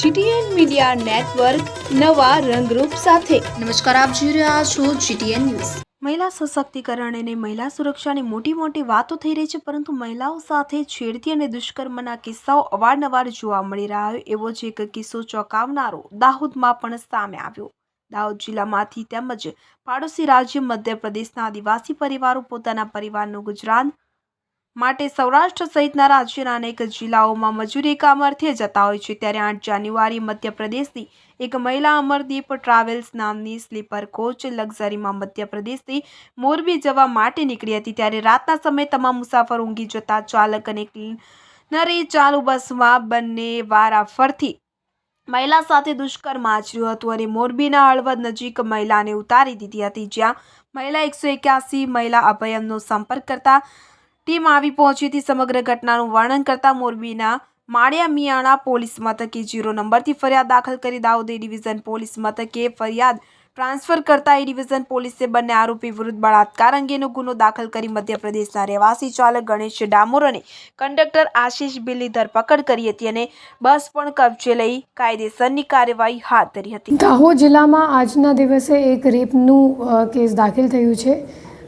GTN media network નવા રંગરૂપ સાથે. નમસ્કાર આપ જોઈ રહ્યા છો જીટીએન ન્યૂઝ. મહિલા સશક્તિકરણ અને મહિલા સુરક્ષાની મોટી મોટી વાતો થઈ રહી છે પરંતુ મહિલાઓ સાથે છેડતી અને દુષ્કર્મના કિસ્સાઓ અવારનવાર જોવા મળી રહ્યા હોય એવો જ એક કિસ્સો ચોંકાવનારો દાહોદમાં પણ સામે આવ્યો. દાહોદ જિલ્લામાંથી તેમજ પાડોશી રાજ્ય મધ્યપ્રદેશના આદિવાસી પરિવારો પોતાના પરિવારનું ગુજરાન માટે સૌરાષ્ટ્ર સહિતના રાજ્યના અનેક જિલ્લાઓમાં મજૂરી કામ અર્થે જતા હોય છે. ત્યારે આઠ જાન્યુઆરી મધ્યપ્રદેશની એક મહિલા અમરદીપ ટ્રાવેલ્સ નામની સ્લીપર કોચ લક્ઝરીમાં મધ્યપ્રદેશથી મોરબી જવા માટે નીકળી હતી. ત્યારે રાતના સમયે તમામ મુસાફર ઊંઘી જતા ચાલક અને ક્લીનરે ચાલુ બસમાં બંને વારાફરથી મહિલા સાથે દુષ્કર્મ આચર્યું હતું અને મોરબીના હળવદ નજીક મહિલાને ઉતારી દીધી હતી. જ્યાં મહિલા એકસો એક્યાસી મહિલા અભયમનો સંપર્ક કરતા ટીમ આવી પહોંચી હતી સમગ્ર ઘટનાનું વર્ણન કરતા મોરબીના માળિયા મિયાણા પોલીસ મથકે જીરો નંબરથી ફરિયાદ દાખલ કરી દાઉદ એ ડિવિઝન પોલીસ મથકે ફરિયાદ ટ્રાન્સફર કરતા એ ડિવિઝન પોલીસે બંને આરોપી વિરુદ્ધ બળાત્કાર અંગેનો ગુનો દાખલ કરી મધ્યપ્રદેશના રહેવાસી ચાલક ગણેશ ડામોર અને કંડક્ટર આશીષ બિલ્લી ધરપકડ કરી હતી અને બસ પણ કબજે લઈ કાયદેસરની કાર્યવાહી હાથ ધરી હતી. દાહોદ જિલ્લામાં આજના દિવસે એક રેપનું કેસ દાખલ થયું છે.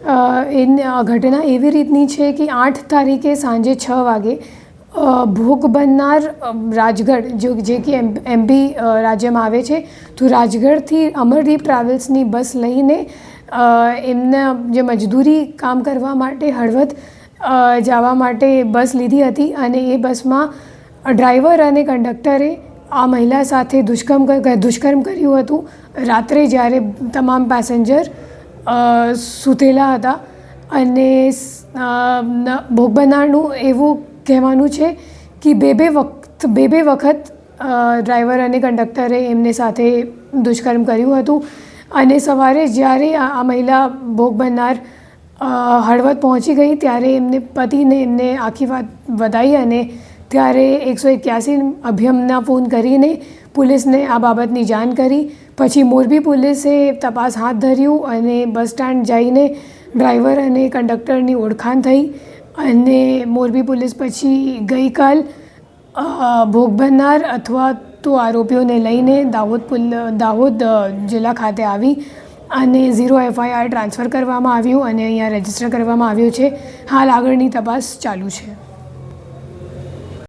એન ઘટના એવી રીતની છે કે આઠ તારીખે સાંજે છ વાગે ભોગ બનનાર રાજગઢ, જો જે કે એમ એમપી રાજ્યમાં આવે છે, તો રાજગઢથી અમરદીપ ટ્રાવેલ્સની બસ લઈને એમના જે મજદૂરી કામ કરવા માટે હળવદ જવા માટે બસ લીધી હતી અને એ બસમાં ડ્રાઈવર અને કંડક્ટરે આ મહિલા સાથે દુષ્કર્મ દુષ્કર્મ કર્યું હતું. રાત્રે જ્યારે તમામ પેસેન્જર સૂતેલા હતા અને ભોગ બનનારનું એવું કહેવાનું છે કે બે બે વખત, બે બે વખત ડ્રાઈવર અને કંડક્ટરે એમને સાથે દુષ્કર્મ કર્યું હતું અને સવારે જ્યારે આ મહિલા ભોગ બનનાર હળવદ પહોંચી ગઈ ત્યારે એમને પતિને એમને આખી વાત વધાઈ અને ત્યારે એકસો એક્યાસી અભિયમના ફોન કરીને પોલીસને આ બાબતની જાણ કરી. પછી મોરબી પોલીસે તપાસ હાથ ધર્યું અને બસ સ્ટેન્ડ જઈને ડ્રાઈવર અને કંડક્ટરની ઓળખાણ થઈ અને મોરબી પોલીસ પછી ગઈકાલ ભોગ બનનાર અથવા તો આરોપીઓને લઈને દાહોદ દાહોદ જિલ્લા ખાતે આવી અને ઝીરો એફઆઈઆર ટ્રાન્સફર કરવામાં આવ્યું અને અહીંયા રજિસ્ટર કરવામાં આવ્યું છે. હાલ આગળની તપાસ ચાલુ છે.